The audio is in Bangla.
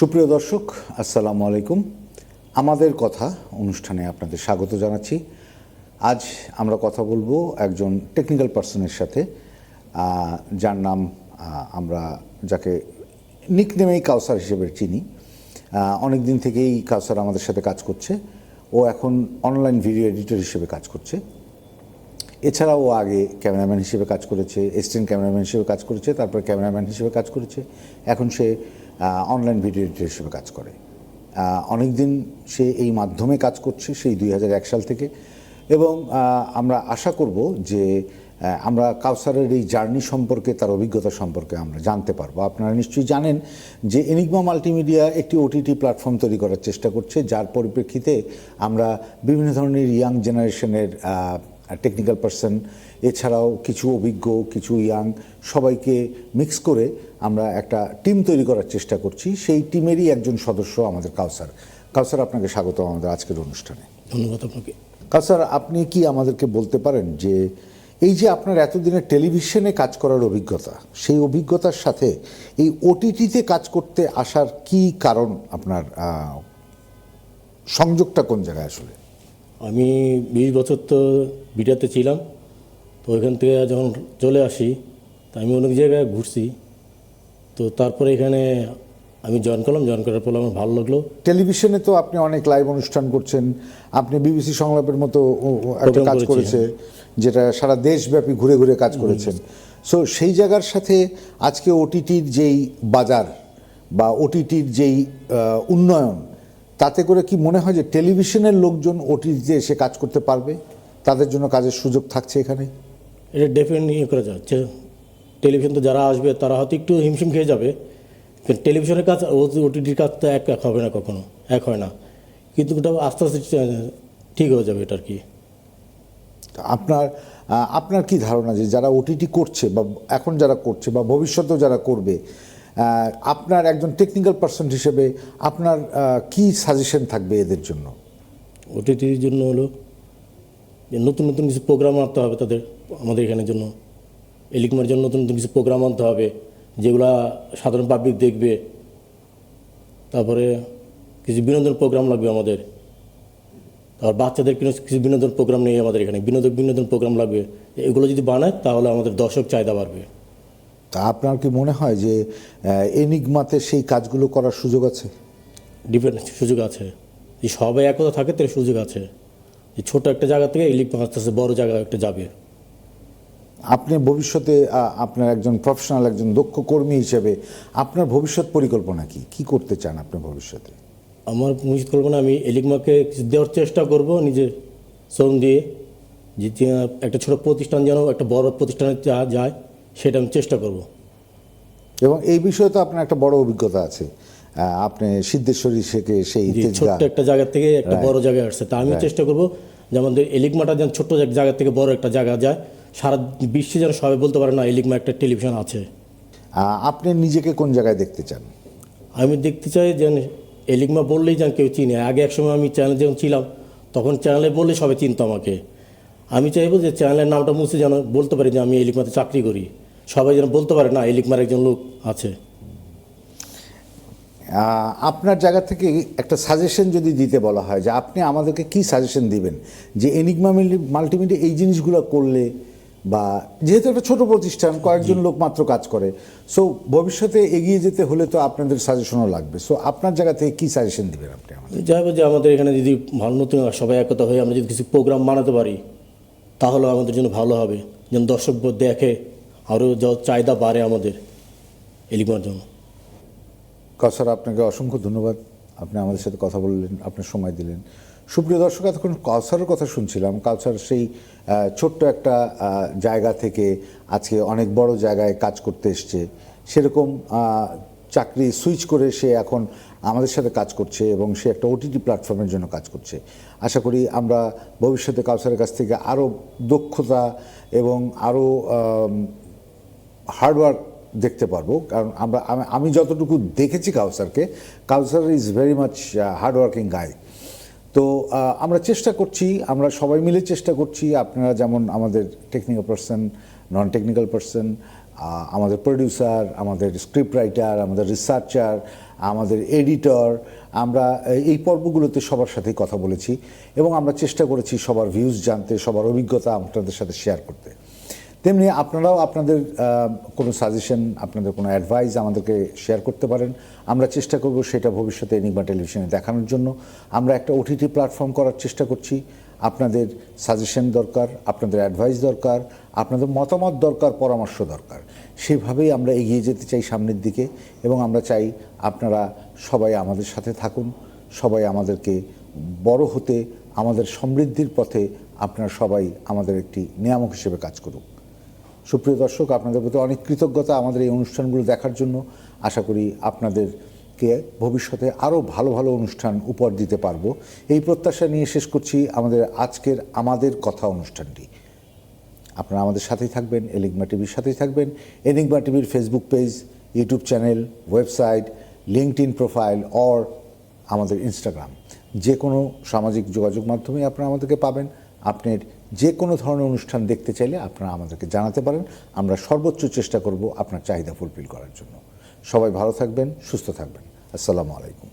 সুপ্রিয় দর্শক, আসসালামু আলাইকুম। আমাদের কথা অনুষ্ঠানে আপনাদের স্বাগত জানাচ্ছি। আজ আমরা কথা বলব একজন টেকনিক্যাল পার্সনের সাথে যার নাম আমরা যাকে নিকনেমেই কাউসার হিসেবে চিনি। অনেক দিন থেকেই কাউসার আমাদের সাথে কাজ করছে। ও এখন অনলাইন ভিডিও এডিটর হিসেবে কাজ করছে। এছাড়াও ও আগে ক্যামেরাম্যান হিসেবে কাজ করেছে অ্যাসিস্ট্যান্ট ক্যামেরাম্যান হিসেবে কাজ করেছে, তারপর ক্যামেরাম্যান হিসেবে কাজ করেছে। এখন সে অনলাইন ভিডিও এডিটর হিসেবে কাজ করে। অনেক দিন সে এই মাধ্যমে কাজ করছে, সেই দুই হাজার এক সাল থেকে। এবং আমরা আশা করব যে আমরা কাউসারের এই জার্নি সম্পর্কে, তার অভিজ্ঞতা সম্পর্কে আমরা জানতে পারব। আপনারা নিশ্চয়ই জানেন যে এনিগমা মাল্টিমিডিয়া একটি ওটিটি প্ল্যাটফর্ম তৈরি করার চেষ্টা করছে, যার পরিপ্রেক্ষিতে আমরা বিভিন্ন ধরনের ইয়াং জেনারেশনের টেকনিক্যাল পার্সন এছাড়াও কিছু অভিজ্ঞ কিছু ইয়াং সবাইকে মিক্স করে আমরা একটা টিম তৈরি করার চেষ্টা করছি। সেই টিমেরই একজন সদস্য আমাদের কাউসার। কাউসার আপনাকে স্বাগত আমাদের আজকের অনুষ্ঠানে। ধন্যবাদ আপনাকে। কাউসার আপনি কি আমাদেরকে বলতে পারেন যে এই যে আপনার এতদিনের টেলিভিশনে কাজ করার অভিজ্ঞতা সেই অভিজ্ঞতার সাথে এই ওটিটিতে কাজ করতে আসার কি কারণ আপনার সংযোগটা কোন জায়গায় আসলে? আমি বিশ বছর তো বিটাতে ছিলাম তো ওইখান থেকে যখন চলে আসি তা আমি অনেক জায়গায় ঘুরছি। তো তারপরে এখানে আমি জয়েন করলাম জয়েন করার পর আমার ভালো লাগল। টেলিভিশনে তো আপনি অনেক লাইভ অনুষ্ঠান করছেন। আপনি বিবিসি সংলাপের মতো একটা কাজ করেছে। যেটা সারা দেশব্যাপী ঘুরে ঘুরে কাজ করেছেন। সো সেই জায়গার সাথে আজকে ওটিটির যেই বাজার বা ওটিটির যেই উন্নয়ন তাতে করে কি মনে হয় যে টেলিভিশনের লোকজন ওটিটিতে এসে কাজ করতে পারবে? তাদের জন্য কাজের সুযোগ থাকছে এখানে? এটা ডেফিনেটলি ইয়ে করা যাচ্ছে টেলিভিশন তো যারা আসবে তারা হয়তো একটু হিমশিম খেয়ে যাবে। কিন্তু টেলিভিশনের কাজ ওটিটির কাজ তো এক এক হবে না কখনো এক হয় না। কিন্তু ওটা আস্তে আস্তে ঠিক হয়ে যাবে এটা আর কি। আপনার আপনার কি ধারণা যে যারা ওটিটি করছে বা এখন যারা করছে বা ভবিষ্যতেও যারা করবে আপনার একজন টেকনিক্যাল পার্সন হিসেবে আপনার কি সাজেশন থাকবে এদের জন্য? ওটিটির জন্য হলো যে নতুন নতুন কিছু প্রোগ্রাম আনতে হবে তাদের, আমাদের এখানের জন্য। এলিকমার জন্য নতুন নতুন কিছু প্রোগ্রাম আনতে হবে, যেগুলা সাধারণ পাবলিক দেখবে। তারপরে কিছু বিনোদন প্রোগ্রাম লাগবে আমাদের। তারপর বাচ্চাদের কিছু বিনোদন প্রোগ্রাম নেই আমাদের এখানে। বিনোদন বিনোদন প্রোগ্রাম লাগবে। এগুলো যদি বানায় তাহলে আমাদের দর্শক চাহিদা বাড়বে। তা আপনার কি মনে হয় যে এনিগমাতে সেই কাজগুলো করার সুযোগ আছে? ডিফারেন্ট সুযোগ আছে। যে সবাই একতা থাকে তার সুযোগ আছে। যে ছোট একটা জায়গা থেকে ইলেকট্রিক আস্তে আস্তে বড় জায়গা একটা যাবে। আপনি ভবিষ্যতে আপনার একজন প্রফেশনাল একজন দক্ষ কর্মী হিসেবে আপনার ভবিষ্যৎ পরিকল্পনা কি? কি করতে চান আপনি ভবিষ্যতে? আমার নিশ্চিত করব না আমি এলিগমাকে কিছু দেওয়ার চেষ্টা করব নিজে শ্রম দিয়ে। যে যে একটা ছোট প্রতিষ্ঠান যেন একটা বড় প্রতিষ্ঠানে যা- যায়। সেটা আমি চেষ্টা করব। এবং এই বিষয়ে তো আপনার একটা বড় অভিজ্ঞতা আছে। আপনি সিদ্ধেশ্বরী শেখে সেই ছোট্ট একটা জায়গা থেকে একটা বড় জায়গায় আসছে। তা আমি চেষ্টা করব যে আমাদের এলিকমাটা যেন ছোট্ট এক জায়গা থেকে বড় একটা জায়গা যায়। সারা বিশ্বে যেন সবাই বলতে পারে না এলিকমা একটা টেলিভিশন আছে। আপনি নিজেকে কোন জায়গায় দেখতে চান? আমি দেখতে চাই যেন এলিকমা বললেই যেন কেউ চিনে। আগে একসময় আমি চ্যানেলে যখন ছিলাম তখন চ্যানেলে বললে সবাই চিনত আমাকে। আমি চাইব যে চ্যানেলের নামটা মুছে যেন বলতে পারি যে আমি এলিকমাতে চাকরি করি। সবাই যেন বলতে পারে না এলিকমার একজন লোক আছে। আপনার জায়গা থেকে একটা সাজেশন যদি দিতে বলা হয় যে আপনি আমাদেরকে কি সাজেশন দিবেন? যে এনিগমা মাল্টিমিডিয়া এই জিনিসগুলো করলে বা যেহেতু একটা ছোট প্রতিষ্ঠান কয়েকজন লোক মাত্র কাজ করে সো ভবিষ্যতে এগিয়ে যেতে হলে তো আপনাদের সাজেশনও লাগবে। সো আপনার জায়গা থেকে কী সাজেশন দিবেন আপনি আমাদের? যাইবো যে আমাদের এখানে যদি ভালো নতুন সবাই একতা হয়ে আমরা যদি কিছু প্রোগ্রাম বানাতে পারি তাহলে আমাদের জন্য ভালো হবে। যেন দর্শক দেখে আরও চাহিদা বাড়ে আমাদের এলিকমার জন্য। কসার আপনাকে অসংখ্য ধন্যবাদ। আপনি আমাদের সাথে কথা বললেন আপনার সময় দিলেন। সুপ্রিয় দর্শক, এতক্ষণ কাউসারের কথা শুনছিলাম। কাউসার সেই ছোট্ট একটা জায়গা থেকে আজকে অনেক বড় জায়গায় কাজ করতে এসছে। সেরকম চাকরি সুইচ করে সে এখন আমাদের সাথে কাজ করছে এবং সে একটা ওটিটি প্ল্যাটফর্মের জন্য কাজ করছে। আশা করি আমরা ভবিষ্যতে কাউসারের কাছ থেকে আরও দক্ষতা এবং আরও হার্ডওয়ার্ক দেখতে পারব। কারণ আমরা, আমি- যতটুকু দেখেছি কাউসারকে, Kawsar is very much hardworking guy তো আমরা চেষ্টা করছি, আমরা সবাই মিলে চেষ্টা করছি, আপনারা যেমন আমাদের technical person non technical person আমাদের প্রডিউসার আমাদের স্ক্রিপ্ট রাইটার আমাদের রিসার্চার আমাদের এডিটর আমরা এই পর্বগুলোতে সবার সাথেই কথা বলেছি এবং আমরা চেষ্টা করেছি সবার ভিউজ জানতে, সবার অভিজ্ঞতা আপনাদের সাথে শেয়ার করতে। তেমনি আপনারাও আপনাদের কোনো সাজেশন আপনাদের কোনো অ্যাডভাইস আমাদেরকে শেয়ার করতে পারেন। আমরা চেষ্টা করব সেটা ভবিষ্যতে এনিগমা টেলিভিশনে দেখানোর জন্য। আমরা একটা ওটিটি প্ল্যাটফর্ম করার চেষ্টা করছি। আপনাদের সাজেশন দরকার, আপনাদের অ্যাডভাইস দরকার, আপনাদের মতামত দরকার, পরামর্শ দরকার। সেভাবেই আমরা এগিয়ে যেতে চাই সামনের দিকে এবং আমরা চাই আপনারা সবাই আমাদের সাথে থাকুন, সবাই আমাদেরকে বড় হতে, আমাদের সমৃদ্ধির পথে আপনারা সবাই আমাদের একটি নিয়ামক হিসেবে কাজ করুক। সুপ্রিয় দর্শক, আপনাদের প্রতি অনেক কৃতজ্ঞতা আমাদের এই অনুষ্ঠানগুলো দেখার জন্য। আশা করি আপনাদেরকে ভবিষ্যতে আরও ভালো ভালো অনুষ্ঠান উপহার দিতে পারব। এই প্রত্যাশা নিয়ে শেষ করছি আমাদের আজকের আমাদের কথা অনুষ্ঠানটি। আপনারা আমাদের সাথেই থাকবেন এনিগমা টিভির সাথেই থাকবেন। এনিগমা টিভির Facebook page YouTube channel website LinkedIn profile or আমাদের ইনস্টাগ্রাম যে কোনো সামাজিক যোগাযোগ মাধ্যমে আপনারা আমাদেরকে পাবেন। আপনার যে কোনো ধরনের অনুষ্ঠান দেখতে চাইলে আপনারা আমাদেরকে জানাতে পারেন। আমরা সর্বোচ্চ চেষ্টা করব আপনার চাহিদা ফুলফিল করার জন্য। সবাই ভালো থাকবেন, সুস্থ থাকবেন। আসসালামু আলাইকুম।